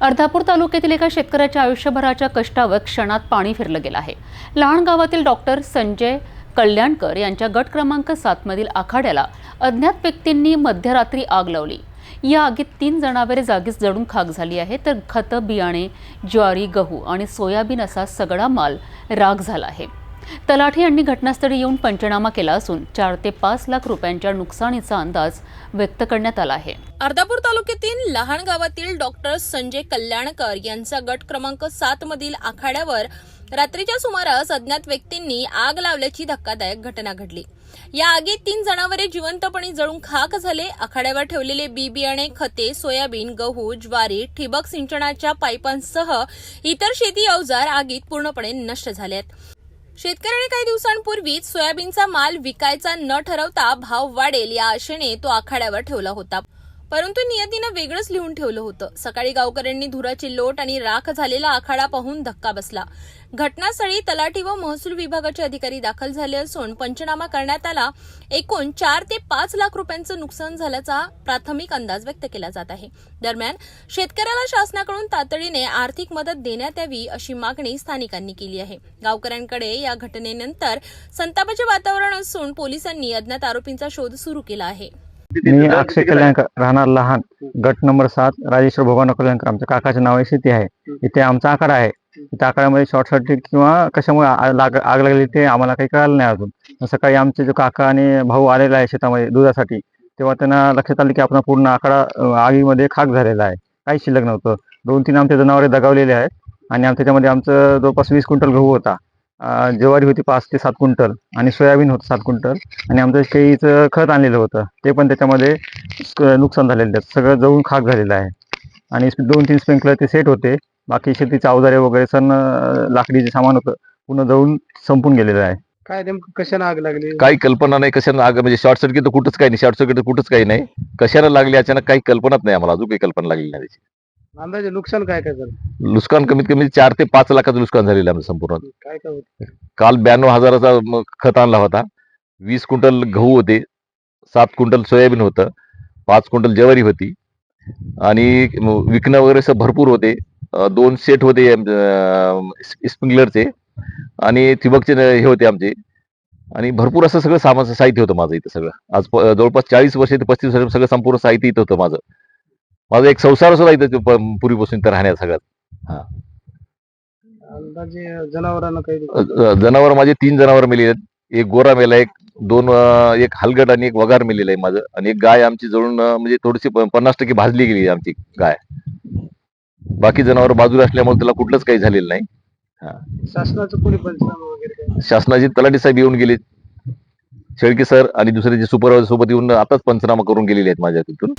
अर्धापूर तालुक्यातील एका शेतकऱ्याच्या आयुष्यभराच्या कष्टावर क्षणात पाणी फिरलं गेलं आहे. लहान गावातील डॉक्टर संजय कल्याणकर यांच्या गट क्रमांक सातमधील आखाड्याला अज्ञात व्यक्तींनी मध्यरात्री आग लावली. या आगीत तीन जनावरे जागीच जळून खाक झाली आहे तर खतं बियाणे ज्वारी गहू आणि सोयाबीन असा सगळा माल राग झाला आहे. तलाठी यांनी घटनास्थळी येऊन पंचनामा केला असून चार ते पाच लाख रुपयांच्या नुकसानीचा अंदाज व्यक्त करण्यात आला आहे. अर्धापूर तालुक्यातील लहान गावातील डॉक्टर संजय कल्याणकर यांचा गट क्रमांक सात मधील आखाड्यावर रात्रीच्या सुमारास अज्ञात व्यक्तींनी आग लावल्याची धक्कादायक घटना घडली. या आगीत तीन जनावरे जिवंतपणे जळून खाक झाले. आखाड्यावर ठेवलेले बी बियाणे खते सोयाबीन गहू ज्वारी ठिबक सिंचनाच्या पाईपांसह इतर शेती अवजार आगीत पूर्णपणे नष्ट झाले आहेत शेतकऱ्याने काही दिवसांपूर्वीच सोयाबीनचा माल विकायचा न ठरवता भाव वाढेल या आशेने तो आखाड्यावर ठेवला होता. परंतु नियतीनं वेगळंच लिहून ठेवलं होतं. सकाळी गावकऱ्यांनी धुराची लोट आणि राख झालेला आखाडा पाहून धक्का बसला. घटनास्थळी तलाठी व महसूल विभागाचे अधिकारी दाखल झाले असून पंचनामा करण्यात आला. एकूण चार ते पाच लाख रुपयांचं नुकसान झाल्याचा प्राथमिक अंदाज व्यक्त केला जात आहे. दरम्यान शेतकऱ्याला शासनाकडून तातडीने आर्थिक मदत देण्यात यावी अशी मागणी स्थानिकांनी केली आहे. गावकऱ्यांकडे या घटनेनंतर संतापाचे वातावरण असून पोलिसांनी अज्ञात आरोपींचा शोध सुरू केला आहे. मी अक्षय कल्याणकर राहणार लहान. गट नंबर सात राजेश्वर भगवान कल्याणकर. आमच्या काकाचे नाव आहे शेती आहे. इथे आमचा आकडा आहे. त्या आकड्यामध्ये शॉर्ट सर्किट किंवा कशामुळे आग लाग- आग लागली ते आम्हाला काही कळालं नाही अजून. सकाळी आमचे जो काका आणि भाऊ आलेला आहे शेतामध्ये दुधासाठी तेव्हा त्यांना लक्षात आलं की आपण पूर्ण आकडा आगीमध्ये खाक झालेला आहे. काही शिल्लक नव्हतं. दोन तीन आमचे जनावरे दगावलेले आहेत. आणि आम- त्याच्यामध्ये आमचं जवळपास वीस क्विंटल गहू होता. ज्वारी होती पाच ते सात क्विंटल आणि सोयाबीन होतं सात क्विंटल आणि आमचं केळीचं खत आणलेलं होतं. ते पण त्याच्यामध्ये नुकसान झालेलं आहे सगळं जळून खाक झालेलं आहे. आणि दोन तीन स्प्रिंकलर ते सेट होते. बाकी शेतीचे अवजारे वगैरे सण लाकडीचे सामान होतं. पूर्ण जळून संपून गेलेलं आहे. काय नेमकं कशाने आग लागली? काही कल्पना नाही कशाने आग? म्हणजे शॉर्ट सर्किट तर कुठंच काही नाही. शॉर्ट सर्किट कुठंच काही नाही. कशाला लागली? अचानक काही कल्पनाच नाही आम्हाला. अजून काही कल्पना लागली नाही अंदाजे नुकसान काय काय झालं? नुकसान कमीत कमी चार ते पाच लाखाचं नुकसान झालेलं आहे आमचं संपूर्ण. काय काय होत? काल ब्याण्णव हजाराचा म- खत आणला होता. वीस क्विंटल गहू होते. सात क्विंटल सोयाबीन होतं. पाच क्विंटल ज्वारी होती. आणि म- विकणं वगैरे असं भरपूर होते. अं, दोन सेट होते स्प्रिंकलरचे आणि ठिबकचे न- हे होते आमचे. आणि भरपूर असं सगळं सामान साहित्य होतं माझं इथं सगळं. आज प- जवळपास चाळीस वर्ष ते पस्तीस वर्ष सगळं संपूर्ण साहित्य इथं होतं माझं. माझं एक संसार सुद्धा इथं पूर्वीपासून इथं राहण्यात सगळ्यात. जनावरांना काही जनावर माझे तीन जनावर मेले आहेत. एक गोरा मेला एक दोन एक हलगट आणि एक वगार मेलेलं आहे माझं. आणि एक गाय आमची जळून म्हणजे थोडीशी पन्नास टक्के भाजली गेली आमची गाय. बाकी जनावर बाजूला असल्यामुळे त्याला कुठलंच काही झालेलं नाही. शासनाचं कोणी पंचनामा वगैरे काय शासनाचे तलाठी साहेब येऊन गेले शेळके सर आणि दुसरे जे सुपरवायझर सोबत येऊन आताच पंचनामा करून गेलेले आहेत माझ्या तिथून.